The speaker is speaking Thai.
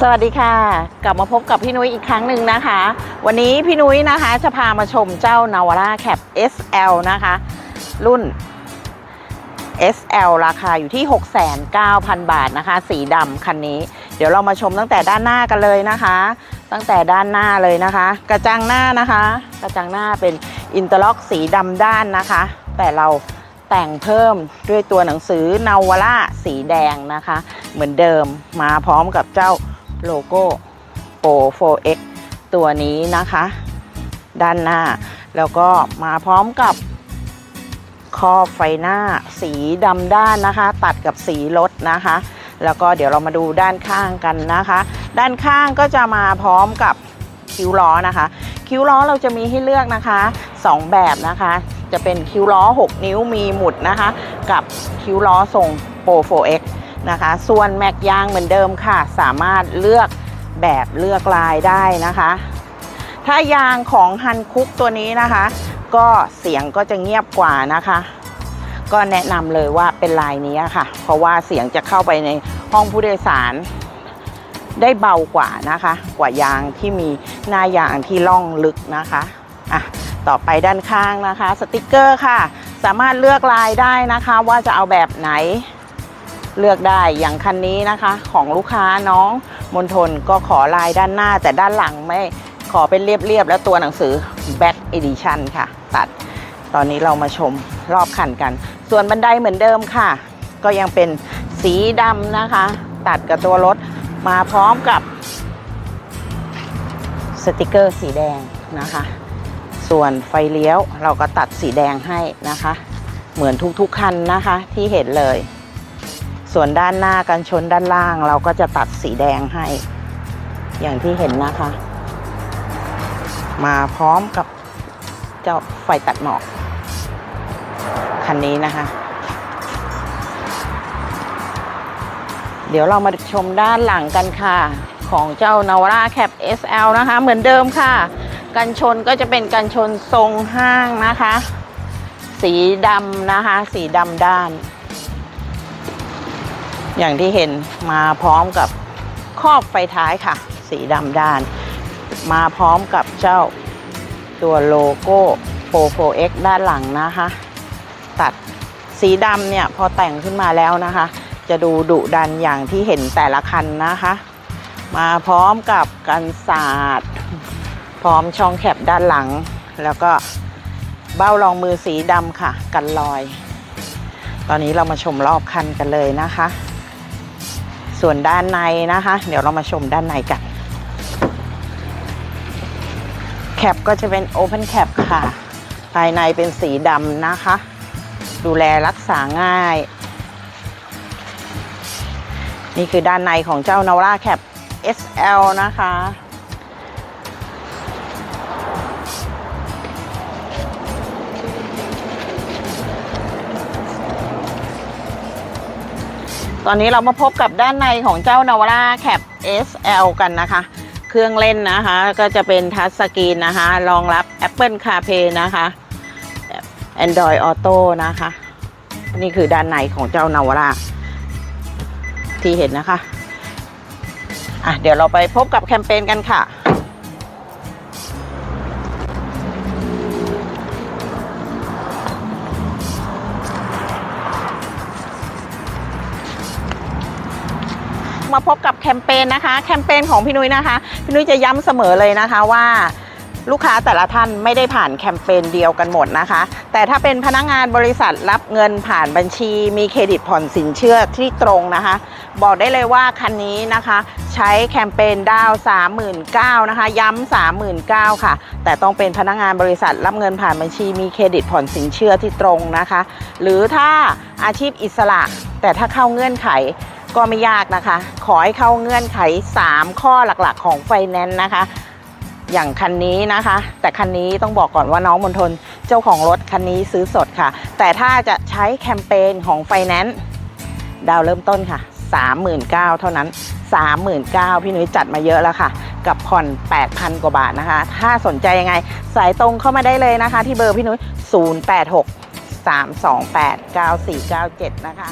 สวัสดีค่ะ กลับมาพบกับพี่นุ้ยอีกครั้งหนึ่งนะคะ วันนี้พี่นุ้ยนะคะจะพามาชมเจ้านาวาร่าแคป SL นะคะ รุ่น SL ราคาอยู่ที่ 69,000 บาทนะคะ สีดำคันนี้ เดี๋ยวเรามาชมตั้งแต่ด้านหน้ากันเลยนะคะ ตั้งแต่ด้านหน้าเลยนะคะ กระจังหน้านะคะ กระจังหน้าเป็นอินเตอร์ล็อกสีดำด้านนะคะ แต่เราแต่งเพิ่มด้วยตัวหนังสือนาวาร่าสีแดงนะคะ เหมือนเดิมมาพร้อมกับเจ้า โลโก้ Pro 4X ตัวนี้นะคะ ด้านหน้า แล้วก็มาพร้อมกับครอบไฟหน้าสีดำด้านนะคะ ตัดกับสีรถนะคะ แล้วก็เดี๋ยวเรามาดูด้านข้างกันนะคะ ด้านข้างก็จะมาพร้อมกับคิ้วล้อนะคะ คิ้วล้อเราจะมีให้เลือกนะคะ 2 แบบนะคะ จะเป็นคิ้วล้อ 6 นิ้วมีหมุดนะคะ กับคิ้วล้อทรง Pro 4X นะคะ ส่วนแม็กยางเหมือนเดิมค่ะ สามารถเลือกแบบเลือกลายได้นะคะ ถ้ายางของฮันคุกตัวนี้นะคะ ก็เสียงก็จะเงียบกว่านะคะ ก็แนะนำเลยว่าเป็นลายนี้ค่ะ เพราะว่าเสียงจะเข้าไปในห้องผู้โดยสารได้เบากว่านะคะ กว่ายางที่มีหน้ายางที่ล่องลึกนะคะอะต่อไปด้านข้างนะคะ สติกเกอร์ค่ะ สามารถเลือกลายได้นะคะ ว่าจะเอาแบบไหน เลือกได้อย่างคันนี้นะคะ ของลูกค้าน้องมนทนก็ขอลายด้านหน้า แต่ด้านหลังไม่ขอเป็นเรียบๆ แล้วตัวหนังสือ Back Edition ค่ะ ตัดตอนนี้เรามาชมรอบคันกัน ส่วนบันไดเหมือนเดิมค่ะ ก็ยังเป็นสีดำนะคะ ตัดกับตัวรถมาพร้อมกับสติกเกอร์สีแดงนะคะ ส่วนไฟเลี้ยวเราก็ตัดสีแดงให้นะคะ เหมือนทุกๆคันนะคะที่เห็นเลย ส่วนด้านหน้ากันชนด้านล่างเราก็จะตัดสีแดงให้ อย่างที่เห็นนะคะ มาพร้อมกับเจ้าไฟตัดหมอก คันนี้นะคะ เดี๋ยวเรามาชมด้านหลังกันค่ะ ของเจ้านาวราแคป SL นะคะ เหมือนเดิมค่ะ กันชนก็จะเป็นกันชนทรงห้างนะคะ สีดำนะคะ สีดำด้าน อย่างที่เห็นมาพร้อมกับครอบไฟท้ายค่ะ สีดำด้าน มาพร้อมกับเจ้าตัวโลโก้ Pro 4X ด้านหลังนะคะ ตัดสีดำเนี่ยพอแต่งขึ้นมาแล้วนะคะ จะดูดุดันอย่างที่เห็นแต่ละคันนะคะ มาพร้อมกับกันสาดพร้อมช่องแคบด้านหลัง แล้วก็เบ้ารองมือสีดำค่ะ กันรอย ตอนนี้เรามาชมรอบคันกันเลยนะคะ ส่วนด้านในนะคะ เดี๋ยวเรามาชมด้านในกัน แคปก็จะเป็น Open Cap ค่ะ ภายในเป็นสีดำนะคะ ดูแลรักษาง่าย นี่คือด้านในของเจ้านาวราแคป SL นะคะ ตอนนี้เรามาพบกับด้านในของเจ้านาวาร่าแคป SL กันนะคะ เครื่องเล่นนะคะ ก็จะเป็นทัชสกรีนนะคะ รองรับ Apple CarPlay นะคะ Android Auto นะคะ นี่คือด้านในของเจ้านาวาร่าที่เห็นนะคะอะเดี๋ยวเราไปพบกับแคมเปญกันค่ะ มาพบกับแคมเปญนะคะ แคมเปญของพี่นุ้ยนะคะ พี่นุ้ยจะย้ำเสมอเลยนะคะว่าลูกค้าแต่ละท่านไม่ได้ผ่านแคมเปญเดียวกันหมดนะคะ แต่ถ้าเป็นพนักงานบริษัทรับเงินผ่านบัญชี มีเครดิตผ่อนสินเชื่อที่ตรงนะคะ บอกได้เลยว่าคันนี้นะคะ ใช้แคมเปญดาว 39,000นะคะ ย้ำ39,000ค่ะ แต่ต้องเป็นพนักงานบริษัทรับเงินผ่านบัญชี มีเครดิตผ่อนสินเชื่อที่ตรงนะคะ หรือถ้าอาชีพอิสระ แต่ถ้าเข้าเงื่อนไข ก็ไม่ยากนะคะ ขอให้เข้าเงื่อนไข 3 ข้อหลักๆ ของไฟแนนซ์นะคะ อย่างคันนี้นะคะ แต่คันนี้ต้องบอกก่อนว่าน้องมนทนเจ้าของรถคันนี้ซื้อสดค่ะ แต่ถ้าจะใช้แคมเปญของไฟแนนซ์ดาวเริ่มต้นค่ะ 39,000เท่านั้น 39,000พี่นุ้ยจัดมาเยอะแล้วค่ะ กับผ่อน 8,000 กว่าบาทนะคะ ถ้าสนใจยังไง สายตรงเข้ามาได้เลยนะคะ ที่เบอร์พี่นุ้ย086 328 9497 นะคะ